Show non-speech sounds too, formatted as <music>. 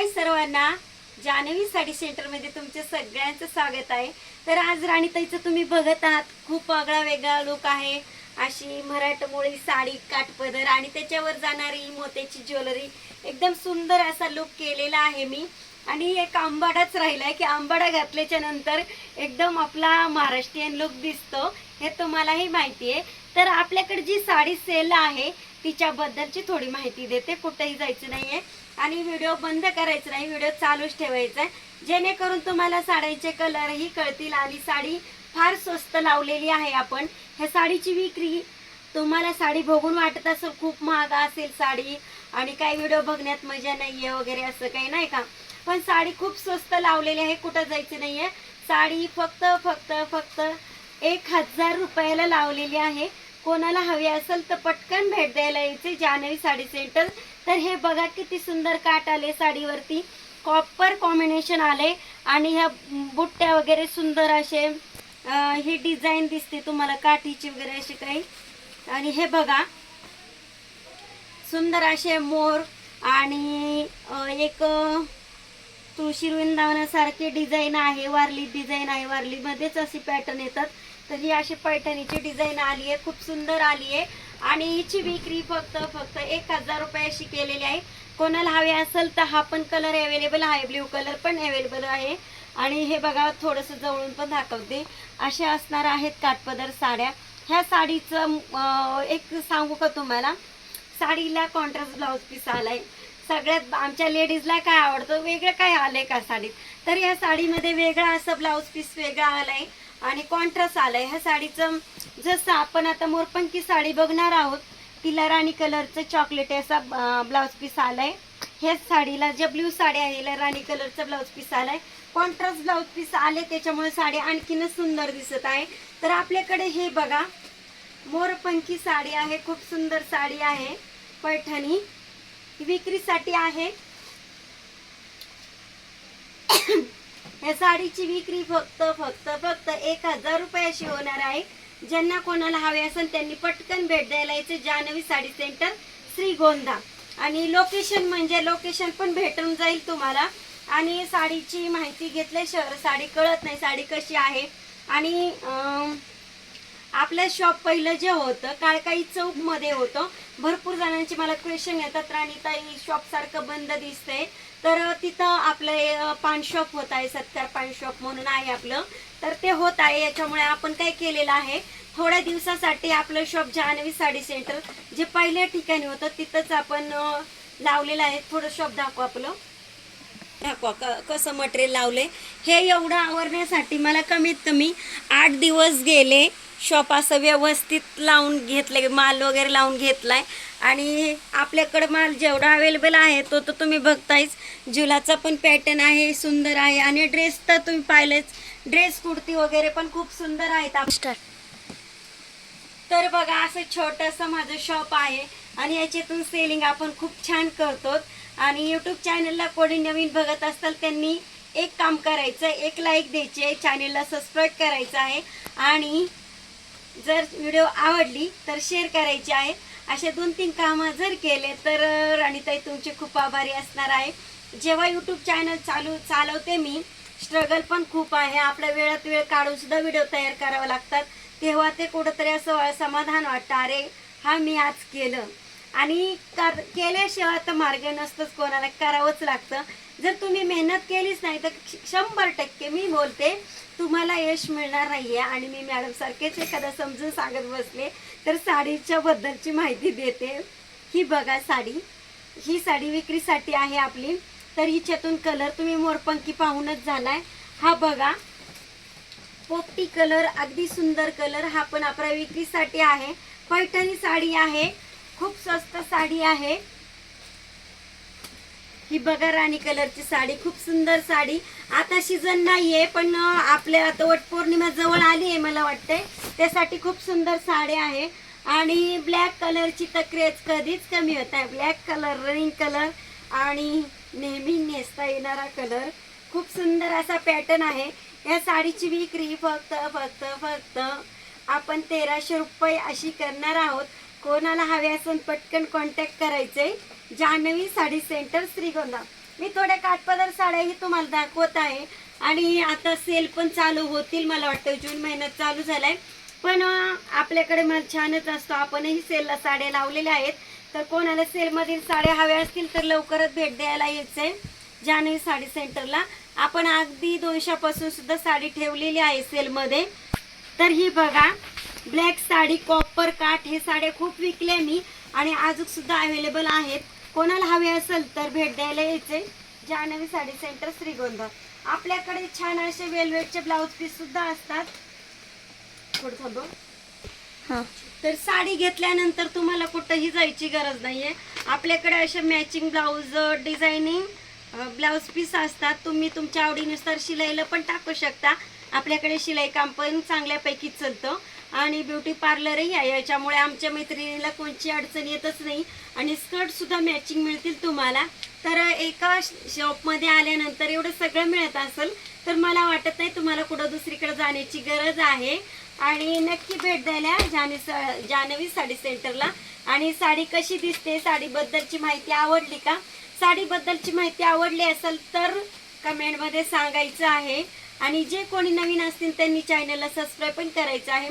हाय सर्वांना. जानवी साडी सेंटरमध्ये तुमचं सगळ्यांचं स्वागत आहे. तर आज राणीताईचं तुम्ही बघत आहात. खूप आगळा वेगळा लुक आहे. अशी मराठमोळी साडी काठपदर आणि त्याच्यावर जाणारी मोत्याची ज्वेलरी एकदम सुंदर असा लुक केलेला आहे मी. आणि एक आंबाडाच राहिलाय की आंबाडा घातल्याच्या नंतर एकदम आपला महाराष्ट्रीयन लुक दिसतो. हे तुम्हालाही माहिती आहे. तर आपल्याकडे जी साडी सेल आहे तिच्याबद्दलची थोडी माहिती देते कुठेही जायचं नाहीये. आणि व्हिडिओ बंद करायचा नाही व्हिडिओ चालूच ठेवायचा आहे. जेणेकरून तुम्हाला साड्यांचे कलरही कळतील आणि साडी फार स्वस्त लावलेली आहे आपण. ह्या साडीची विक्री तुम्हाला साडी बघून वाटत असेल खूप महाग असेल साडी आणि काही व्हिडिओ बघण्यात मजा नाहीये वगैरे असं काही नाही का? पण साडी खूप स्वस्त लावलेली आहे कुठं जायचं नाहीये. साडी फक्त फक्त फक्त एक हजार रुपयाला लावलेली आहे. कोणाला हवी असेल तर पटकन भेट द्यायला यायचे. जानवी साडी सेंटर. तर हे बघा किती सुंदर काट आले साडीवरती. कॉपर कॉम्बिनेशन आले. आणि ह्या बुट्ट्या वगैरे सुंदर असे ही डिझाईन दिसते तुम्हाला काठीची वगैरे अशी काही. आणि हे बघा सुंदर असे मोर आणि एक तुळशी वृंदावनासारखे डिझाईन आहे वारली डिझाईन आहे. वारलीमध्येच असे पॅटर्न येतात. तर ही अशी पैठणीची डिझाईन आली आहे खूप सुंदर आली आहे आणि हिची विक्री फक्त फक्त एक हजार रुपये अशी केलेली आहे. कोणाला हवे असेल तर हा पण कलर अवेलेबल आहे. ब्ल्यू कलर पण अवेलेबल आहे. आणि हे बघा थोडंसं जवळून पण दाखवते. अशा असणार आहेत काठपदर साड्या. ह्या साडीचं एक सांगू का तुम्हाला? साडीला कॉन्ट्रास्ट ब्लाऊज पीस आला आहे सगळ्यात आमच्या लेडीजला काय आवडतं? वेगळं काय आलंय का साडीत? तर या साडीमध्ये वेगळा असं ब्लाऊज पीस वेगळा आलाय आणि कॉन्ट्रास्ट आलाय. ह्या साडीचं जसं आपण आता मोरपंखी साडी बघणार आहोत तिला राणी कलरचं चॉकलेट असा ब्लाऊज पीस आलाय. ह्या साडीला जे ब्ल्यू साडी आहे हिला राणी कलरचा ब्लाऊज पीस आलाय. कॉन्ट्रास्ट ब्लाऊज पीस आले त्याच्यामुळे साडी आणखीनच सुंदर दिसत आहे. तर आपल्याकडे हे बघा. मोरपंखी साडी आहे खूप सुंदर साडी आहे पैठणी. विक्रीसाठी आहे. <coughs> या साडीची विक्री फक्त फक्त फक्त एक हजार रुपये अशी होणार आहे. ज्यांना कोणाला हवे असेल त्यांनी पटकन भेट द्यायला यायचे. जानवी साडी सेंटर श्रीगोंदा. आणि लोकेशन म्हणजे लोकेशन पण भेटून जाईल तुम्हाला. आणि साडीची माहिती घेतल्याशिवाय साडी कळत नाही साडी कशी आहे. आणि अं, आपलं शॉप पहिलं जे होतं काळकाई चौकमध्ये होतं. भरपूर जणांचे मला क्वेश्चन येतात राणीताई शॉप सारखं बंद दिसतंय. तर तिथं आपलं पान शॉप होत आहे सत्कार पान शॉप म्हणून आहे आपलं. तर ते होत आहे याच्यामुळे आपण काय केलेलं आहे थोड्या दिवसासाठी आपलं शॉप जानवी साडी सेंटर जे पहिल्या ठिकाणी होतं तिथंच आपण लावलेलं आहे. थोडं शॉप दाखवा आपलं. दाखवा क- कसं मटेरियल लावले हे एवढं आवरण्यासाठी मला कमीत कमी आठ दिवस गेले. शॉप असं व्यवस्थित लावून घेतले माल वगैरे लावून घेतलाय. आणि आपल्याकडं माल जेवढा अवेलेबल आहे तो तर तुम्ही बघतायच. जुलाचा पण पॅटर्न आहे सुंदर आहे. आणि ड्रेस तर तुम्ही पाहिलेच. ड्रेस कुर्ती वगैरे पण खूप सुंदर आहेत. तर बघा असं छोटंसं माझं शॉप आहे. आणि याच्यातून सेलिंग आपण खूप छान करतो. आणि यूट्यूब चॅनलला कोणी नवीन बघत असताल त्यांनी एक काम करायचं. एक लाईक द्यायची आहे. चॅनलला सबस्क्राईब करायचं आहे. आणि जर व्हिडिओ आवडली तर शेअर करायची आहे. असे दोन तीन कामं जर केले तर राणीताई तुमचे खूप आभारी असणार आहे. जेव्हा यूट्यूब चॅनल चालू चालवते मी स्ट्रगल पण खूप आहे. आपल्या वेळात वेळ काढूनसुद्धा व्हिडिओ तयार करावा लागतात. तेव्हा ते कुठंतरी असं समाधान वाटतं. अरे हा मी आज केलं. आणि कर केल्याशिवाय तर मार्ग नसतोच कोणाला करावंच लागतं. जर तुम्ही मेहनत केलीच नाही तर शंभर टक्के मी बोलते तुम्हाला यश मिळणार नाही आहे आणि मी मॅडम सारखेच एखादा समजून सांगत बसले तर साडीच्या बद्दलची माहिती देते. ही बघा साडी. ही साडी विक्रीसाठी आहे आपली. तर हिच्यातून कलर तुम्ही मोरपंखी पाहूनच झालाय हा बघा. पोपटी कलर अगदी सुंदर कलर. हा पण आपल्या विक्रीसाठी आहे. पैठणी साडी आहे. खूप स्वस्त साडी आहे. ही बघा राणी कलरची साडी खूप सुंदर साडी. आता सीझन नाहीये पण आपल्या आता वटपौर्णिमा जवळ आली आहे मला वाटते त्यासाठी खूप सुंदर साडी आहे. आणि ब्लॅक कलरची तर क्रेज कधीच कमी होत आहे ब्लॅक कलर रनिंग कलर आणि नेहमी नेसता येणारा कलर खूप सुंदर असा पॅटर्न आहे. या साडीची विक्री फक्त फक्त फक्त आपण तेराशे रुपये अशी करणार आहोत. कोणाला हवे असून पटकन कॉन्टॅक्ट करायचे. जान्हवी साडी सेंटर श्रीगोंदा. मी थोड्या काठपदर साड्याही तुम्हाला दाखवत आहे. आणि आता सेल पण चालू होतील मला वाटतं. जून महिन्यात चालू झालाय. पण आपल्याकडे मला छानच असतो. आपणही सेलला साड्या लावलेल्या आहेत. तर कोणाला सेलमधील साड्या हव्या असतील तर लवकरच भेट द्यायला यायचंय. जान्हवी साडी सेंटरला आपण अगदी दोनशेपासून सुद्धा साडी ठेवलेली आहे सेलमध्ये तर ही बघा ब्लॅक साडी कॉपर काठ हे साड्या खूप विकल्या मी आणि अजून सुद्धा अवेलेबल आहेत. कोणाला हवे असेल तर भेट द्यायला यायचे. जान्हवी साडी सेंटर श्रीगोंदा. आपल्याकडे छान असे वेलवेटचे ब्लाऊज पीस सुद्धा असतात. थोडं. हां. तर साडी घेतल्यानंतर तुम्हाला कुठंही जायची गरज नाहीये. आपल्याकडे असे matching blouse designing blouse piece असतात तुम्ही तुमच्या आवडीनुसार शिलाईला पण टाकू शकता. आपल्याकडे शिलाई काम पण चांगल्यापैकी चालतं. आणि ब्युटी पार्लरही आहे याच्यामुळे आमच्या मैत्रिणीला कोणची अडचण येतच नाही. आणि स्कर्ट सुद्धा मॅचिंग मिळतील तुम्हाला. तर एका शॉपमध्ये आल्यानंतर एवढं सगळं मिळत असेल तर मला वाटत नाही तुम्हाला कुठं दुसरीकडे जाण्याची गरज आहे. आणि नक्की भेट द्यायला जाने जानवी साडी सेंटरला. आणि साडी कशी दिसते साडीबद्दलची माहिती आवडली का? साडीबद्दलची माहिती आवडली असेल तर कमेंटमध्ये सांगायचं आहे. आणि जे कोणी नवीन असतील त्यांनी चॅनलला सबस्क्राईब पण करायचं आहे.